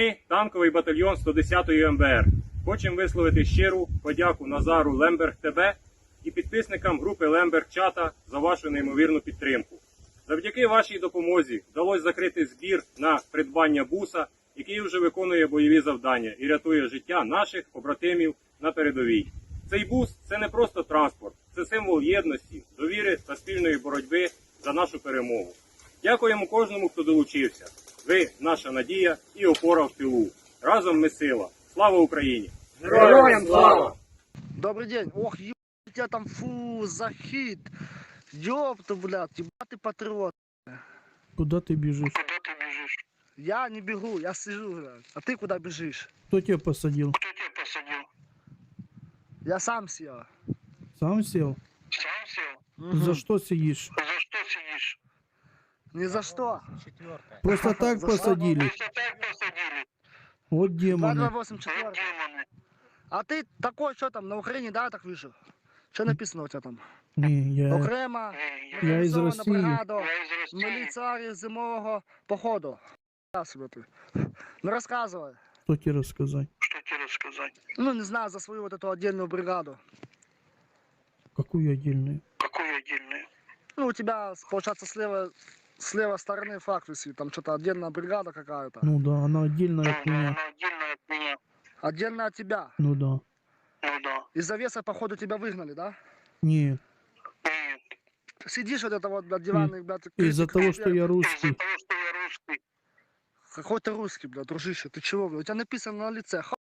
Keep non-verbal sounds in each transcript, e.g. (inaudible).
Ми, танковий батальйон 110-ї МБР, хочемо висловити щиру подяку Назару Лемберг ТБ і підписникам групи Лемберг Чата за вашу неймовірну підтримку. Завдяки вашій допомозі вдалося закрити збір на придбання буса, який вже виконує бойові завдання і рятує життя наших побратимів на передовій. Цей бус це не просто транспорт, це символ єдності, довіри та спільної боротьби за нашу перемогу. Дякуємо кожному, хто долучився. Ви наша надія і опора в тилу. Разом ми сила. Слава Україні! Героям слава! Добрый день. Ох, ебать тебя там, фу, захит. Ёпта, блядь, ебать ты патриот. Куда ты бежишь? Куда ты бежишь? Я не бегу, я сижу, блядь. А ты куда бежишь? Кто тебя посадил? Кто тебя посадил? Я сам сел. Сам сел? Сам сел? Мгм. За что сидишь? За что сидишь? Ни за что. Просто так За что? посадили. Просто так посадили. Вот демоны. 2284. Вот демоны. А ты такой, что там, на Украине, да, так вижу? Что написано у тебя там? Не, я, Окрема, Эй, я из мобілізована России. бригаду, Я из России. міліцарів зимового походу. Я себе ты. Ну рассказывай. Что тебе рассказать? Что тебе рассказать? Ну, не знаю, за свою вот эту отдельную бригаду. Какую отдельную? Какую отдельную? Ну, у тебя, получается, слева, с левой стороны флаг висит. Там что-то отдельная бригада какая-то. Ну да, она отдельная от меня. она отдельная от меня. Отдельно от тебя. Ну да. Ну да. Из завеса, походу, тебя выгнали, да? Нет, Нет. Сидишь вот это вот на диване, блядь, из-за того, что я Из-за русский. того, что я русский. Какой ты русский, блядь, дружище, ты чего, блядь? У тебя написано на лице. Х-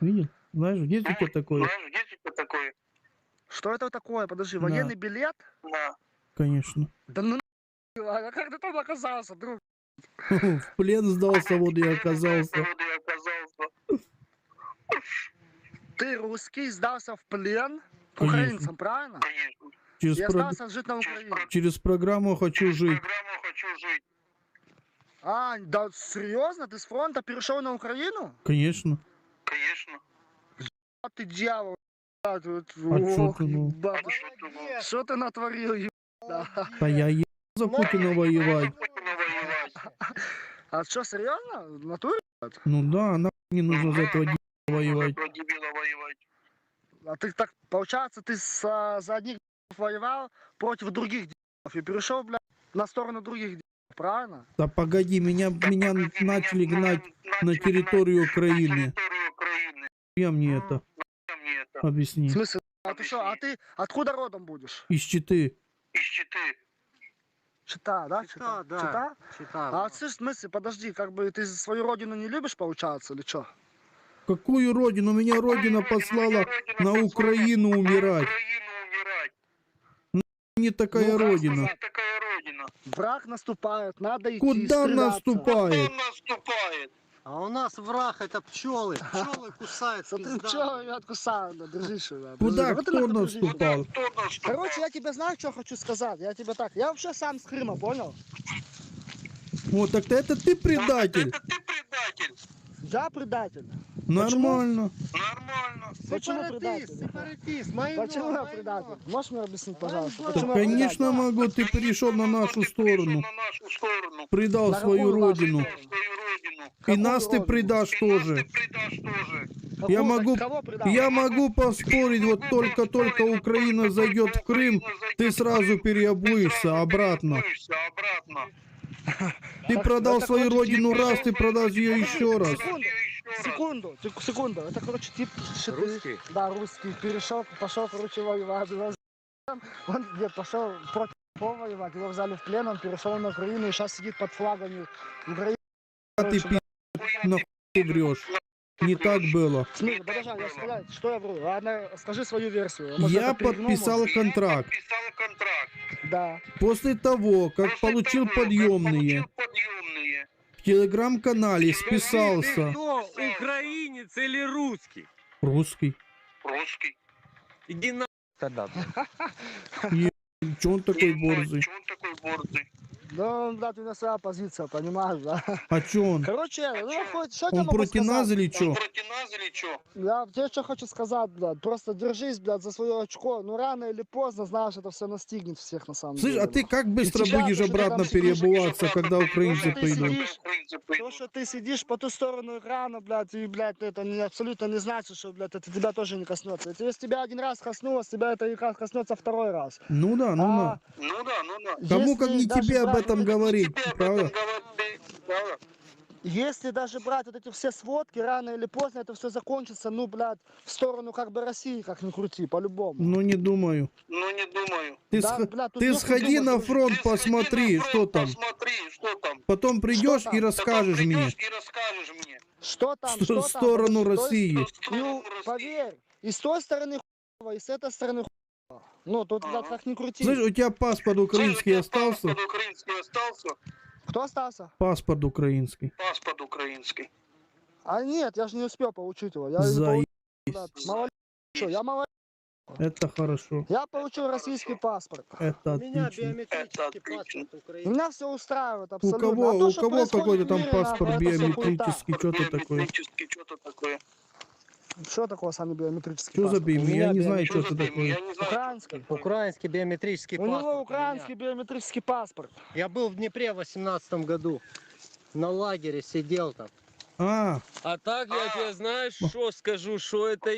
Видел? Знаешь, есть у тебя такое? Знаешь, есть у тебя такое? Что это такое? Подожди, Да. военный билет? Да. Конечно. Да ну а как ты там оказался, друг? (laughs) В плен сдался, (laughs) вот я оказался. Я. Ты русский, сдался в плен украинцам, правильно? Через, И про- остался жить на Украине. через программу «Хочу Через жить». программу «Хочу жить». А, да серьезно? Ты с фронта перешел на Украину? Конечно. Конечно. А ты дьявол. блядь, вот, А чё ох, ты, ну? ебать. А что ты, ну, Что ты натворил, ебать? Да. Да я е- за Путина воевать. А что, серьезно? В натуре? Ну да, нахуй не нужно за этого дебила воевать. А ты так, получается, ты с, а, за одних воевал против других и перешел, блядь, на сторону других правильно? Да погоди, меня, меня начали гнать на территорию Украины. Я мне это это? В объясни. смысле? А ты что, а ты откуда родом будешь? Из Читы. Из Читы. Чита, да? Чита, да. Чита? Чита. А ты, в смысле, подожди, как бы ты свою родину не любишь, получается, или что? Какую родину? Меня родина послала на Украину На умирать. Украину умирать. Не такая Ну, родина. Вот такая родина. Враг наступает, надо идти Куда стреляться. наступает? Наступает? А у нас враг это пчелы. Пчелы кусают. Смотри, пизда. пчелы меня откусают, да, держись, да, Куда? ты Кто наступал? Короче, я тебе знаю, что хочу сказать. Я тебе так. Я вообще сам с Крыма, понял? Вот, так это ты предатель. Это ты предатель. Я предатель. Нормально. Нормально. Почему предатель? сепаратист. Майно, Почему я предатель? Можешь мне объяснить, пожалуйста? Да, Почему конечно могу, ты перешел на нашу Ты сторону. перешел на нашу сторону. Предал На свою какую нашу родину. сторону? Свою родину. И нас ты предашь тоже. Я могу-? Я могу поспорить, вот только-только Украина зайдет в Крым, ты сразу переобуешься обратно. Ты продал свою родину раз, ты продашь ее еще раз. Секунду, секунду, сек- секунду. Это, короче, тип... Русский? Да, русский. Перешел, пошел, короче, воевать. Он где пошел против воевать. Его взяли в плен, он перешел на Украину и сейчас сидит под флагами Украины. А ты ты врешь. Не так было. Смотри, подожди, я сказал, что я вру? Ладно, скажи свою версию. Может, Я это перегнул, подписал Я контракт. подписал контракт. может? Да. После того, как После получил того, как подъемные, получил подъемные. в телеграм-канале Ты списался. кто, украинец или русский? Русский. Русский. Иди на тогда. Че он такой борзый? Че он такой борзый? Да, блядь, у меня своя позиция, понимаешь, да? А чё он? Короче, ну, хоть, что я Он могу против сказать? нас или Он чё? проти нас или що? Я тебе что хочу сказать, блядь, просто держись, блядь, за свое очко. Ну, рано или поздно, знаешь, это все настигнет всех на самом Слышь, деле. а ты как быстро тебя будешь тоже обратно переобуваться, когда украинцы Ты придут? сидишь, То, что ты сидишь по ту сторону экрана, блядь, и, блядь, это не, абсолютно не значит, что, блядь, это тебя тоже не коснется. Если тебя один раз коснулось, тебя это и коснется второй раз. Ну да, ну А да. Ну да, ну да. Кому если как не даже тебе об брать этом говорить, Тебе об правда? этом говорить, правда? Если даже брать вот эти все сводки, рано или поздно это все закончится, ну, блядь, в сторону как бы России, как ни крути, по-любому. Ну не думаю. Ну не думаю. Ты, Да, сх- бля, тут ты сходи думать, на фронт, Ты посмотри, на что фронт, там. Посмотри, что там. Потом придешь там? и Потом расскажешь мне. и расскажешь мне. Что там, Что что в сторону России. Ну, поверь, и с той стороны хуево, и с этой стороны хуево. Ну, тут, Ага. как ни крути. Слышь, у тебя паспорт украинский Слушай, у тебя остался? Паспорт украинский остался? Кто остался? Паспорт украинский. Паспорт украинский. А нет, я же не успел получить его. Я, не Заебись. получил, что, я мало Это хорошо. Я получил российский паспорт. Это У меня отлично. биометрический отлично. паспорт Украины. меня все устраивает У абсолютно. кого, А у кого какой-то там паспорт биометрический, что-то такое? Биометрический, что-то такое. Что такое сами биометрический Что за паспорт? бими? меня Я не биометрический знаю, что Что это за дым? Я такое. не знаю. Украинский. Украинский биометрический У паспорт. него меня. украинский биометрический паспорт. Я был в Днепре в 18 году. На лагере сидел там. А, А так я тебе знаешь, что скажу, что это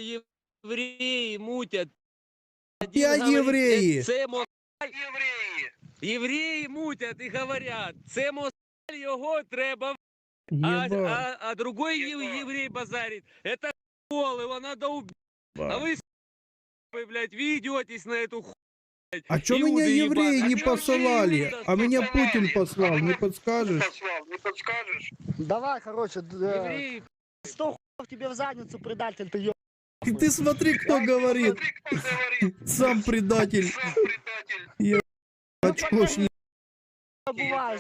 евреи мутят. Один Опять говорит, евреи? «Э, Це мо- Євреї. Євреї мутять і говорять, це москаль, його треба. А, ебать. а, а другой ев- еврей базарит, это хол, его надо убить. А вы, вы, блядь, ведетесь на эту ху... А чё меня евреи не А чё посылали? А меня? Путин послал, не подскажешь? Послав, не подскажешь? Давай, короче, д- э, Евреи, 100 хуев тебе в задницу, предатель, ты ё... И ты смотри, кто говорит. Сам предатель. Сам предатель. Очкошник.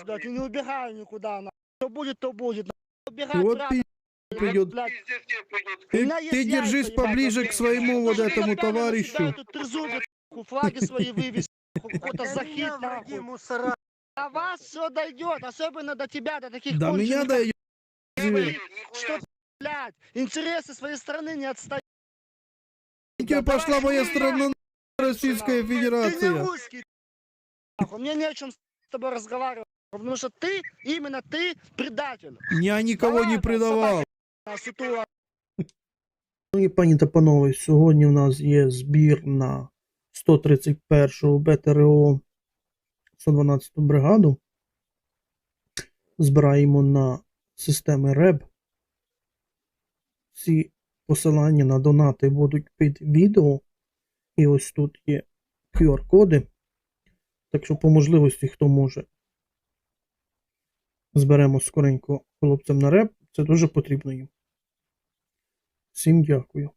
блядь, и не убегай никуда, на. Что будет, то будет. Убегай, Вот У Ты, ты держись поближе к своему вот этому товарищу. флаги свои какой-то захит, нахуй. (laughs) До вас все дойдет, особенно до тебя, до таких До меня. Нихуя Что блядь, интересы своей страны не отстают. Тебе пошла моя страна Российская Ты не Федерация. русский. Мне не о чем с тобой разговаривать, потому что ты, именно ты, предатель. Я никого не предавал. Ну і пані та панове, сьогодні в нас є збір на 131-го БТРО 112-ту бригаду. Збираємо на системи РЕБ. Ці посилання на донати будуть під відео. І ось тут є QR-коди. Так що по можливості, хто може, зберемо скоренько хлопцям на РЕБ. Це дуже потрібно їм. 新規枠よ。